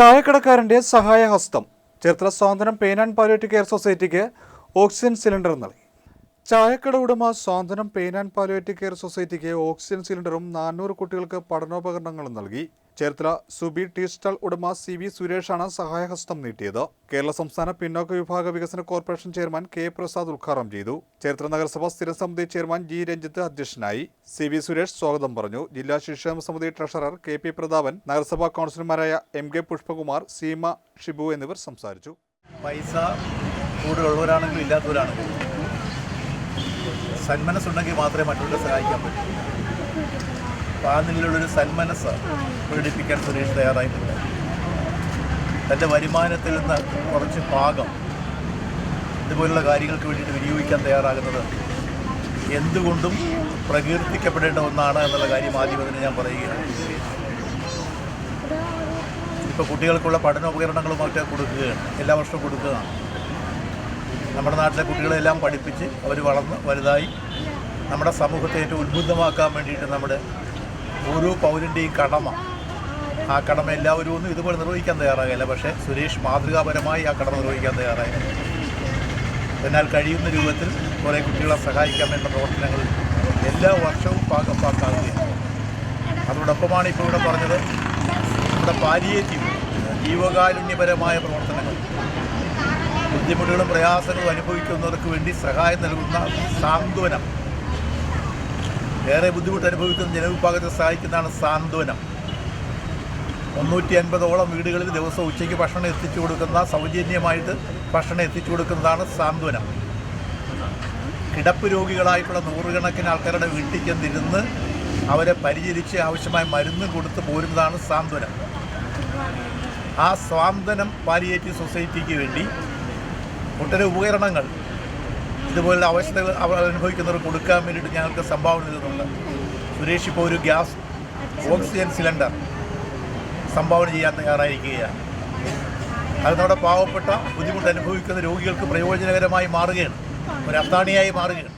ചായക്കടക്കാരന്റെ സഹായഹസ്തം. ചേർത്തല സ്വാതന്ത്ര്യം pain and palliative care സൊസൈറ്റിക്ക് ഓക്സിജൻ സിലിണ്ടർ നൽകി. ചായക്കട ഉടമ സാന്ത്വനം പെയിൻ ആൻഡ് പാലിയേറ്റീവ് കെയർ സൊസൈറ്റിക്ക് ഓക്സിജൻ സിലിണ്ടറും നാനൂറ് കുട്ടികൾക്ക് പഠനോപകരണങ്ങളും നൽകി. ചേർത്തല സുബി ടീ സ്റ്റാൾ ഉടമ സി വി സുരേഷാണ് സഹായഹസ്തം നീട്ടിയത്. കേരള സംസ്ഥാന പിന്നോക്ക വിഭാഗ വികസന കോർപ്പറേഷൻ ചെയർമാൻ കെ പ്രസാദ് ഉദ്ഘാടനം ചെയ്തു. ചേർത്തല നഗരസഭ സ്ഥിരം സമിതി ചെയർമാൻ ജി രഞ്ജിത്ത് അധ്യക്ഷനായി. സി വി സുരേഷ് സ്വാഗതം പറഞ്ഞു. ജില്ലാ ശിശുക്ഷേമ സമിതി ട്രഷറർ കെ പി പ്രതാപൻ നഗരസഭാ കൗൺസിലർമാരായ എം കെ പുഷ്പകുമാർ സീമ ഷിബു എന്നിവർ സംസാരിച്ചു. പൈസ കൂടുതലുള്ളവരാണെങ്കിലും ഇല്ലാത്തവരാണെങ്കിലും സന്മനസ്സുണ്ടെങ്കിൽ മാത്രമേ മറ്റുള്ളവരെ സഹായിക്കാൻ പറ്റൂ. അപ്പോൾ ആ നിലയിലുള്ളൊരു സന്മനസ് പ്രകടിപ്പിക്കാൻ സുരേഷ് തയ്യാറായിട്ടുണ്ട് തന്റെ വരുമാനത്തിൽ നിന്ന് കുറച്ച് ഭാഗം ഇതുപോലുള്ള കാര്യങ്ങൾക്ക് വേണ്ടിയിട്ട് വിനിയോഗിക്കാൻ തയ്യാറാകുന്നത് എന്തുകൊണ്ടും പ്രകീർത്തിക്കപ്പെടേണ്ട ഒന്നാണ് എന്നുള്ള കാര്യം ആദ്യം അതിന് ഞാൻ പറയുകയാണ്. ഇപ്പോൾ കുട്ടികൾക്കുള്ള പഠനോപകരണങ്ങളും കൊടുക്കുകയാണ്. എല്ലാ വർഷവും കൊടുക്കുകയാണ്. നമ്മുടെ നാട്ടിലെ കുട്ടികളെല്ലാം പഠിപ്പിച്ച് അവർ വളർന്ന് വലുതായി നമ്മുടെ സമൂഹത്തെ ഏറ്റവും ഉത്ബുദ്ധമാക്കാൻ വേണ്ടിയിട്ട് നമ്മുടെ ഓരോ പൗരന്റെയും കടമ. ആ കടമ എല്ലാവരും ഒന്നും ഇതുപോലെ നിർവഹിക്കാൻ തയ്യാറാകില്ല പക്ഷേ സുരേഷ് മാതൃകാപരമായി ആ കടമ നിർവഹിക്കാൻ തയ്യാറായി. എന്നാൽ കഴിയുന്ന രൂപത്തിൽ കുറേ കുട്ടികളെ സഹായിക്കാൻ വേണ്ട പ്രവർത്തനങ്ങൾ എല്ലാ വർഷവും പാകം പാക്കാവുകയാണ് അതോടൊപ്പമാണ് ഇപ്പോൾ ഇവിടെ പറഞ്ഞത് നമ്മുടെ പാലിയേറ്റീവ് ജീവകാരുണ്യപരമായ പ്രവർത്തനങ്ങൾ. ബുദ്ധിമുട്ടുകളും പ്രയാസങ്ങളും അനുഭവിക്കുന്നവർക്ക് വേണ്ടി സഹായം നൽകുന്ന സാന്ത്വനം. ഏറെ ബുദ്ധിമുട്ട് അനുഭവിക്കുന്ന ജനവിഭാഗത്തെ സഹായിക്കുന്നതാണ് സാന്ത്വനം. മുന്നൂറ്റി അൻപതോളം വീടുകളിൽ ദിവസം ഉച്ചയ്ക്ക് ഭക്ഷണം എത്തിച്ചു കൊടുക്കുന്ന സൗജന്യമായിട്ട് ഭക്ഷണം എത്തിച്ചു കൊടുക്കുന്നതാണ് സാന്ത്വനം. കിടപ്പ് രോഗികളായിട്ടുള്ള നൂറുകണക്കിന് ആൾക്കാരുടെ വീട്ടിൽ ചെന്നിരുന്ന് അവരെ പരിചരിച്ച് ആവശ്യമായ മരുന്ന് കൊടുത്ത് പോരുന്നതാണ് സാന്ത്വനം. ആ സ്വാന്തനം പാലിയേറ്റീവ് സൊസൈറ്റിക്ക് വേണ്ടി ഒട്ടേറെ ഉപകരണങ്ങൾ ഇതുപോലുള്ള അവസ്ഥകൾ അവർ അനുഭവിക്കുന്നവർക്ക് കൊടുക്കാൻ വേണ്ടിയിട്ട് ഞങ്ങൾക്ക് സംഭാവന നൽകുന്നുണ്ട് സുരേഷ് ഇപ്പോൾ ഒരു ഗ്യാസ് ഓക്സിജൻ സിലിണ്ടർ സംഭാവന ചെയ്യാൻ തയ്യാറായിരിക്കുകയാണ്. അത് നമ്മുടെ പാവപ്പെട്ട ബുദ്ധിമുട്ട് അനുഭവിക്കുന്ന രോഗികൾക്ക് പ്രയോജനകരമായി മാറുകയാണ്. ഒരു അത്താണിയായി മാറുകയാണ്.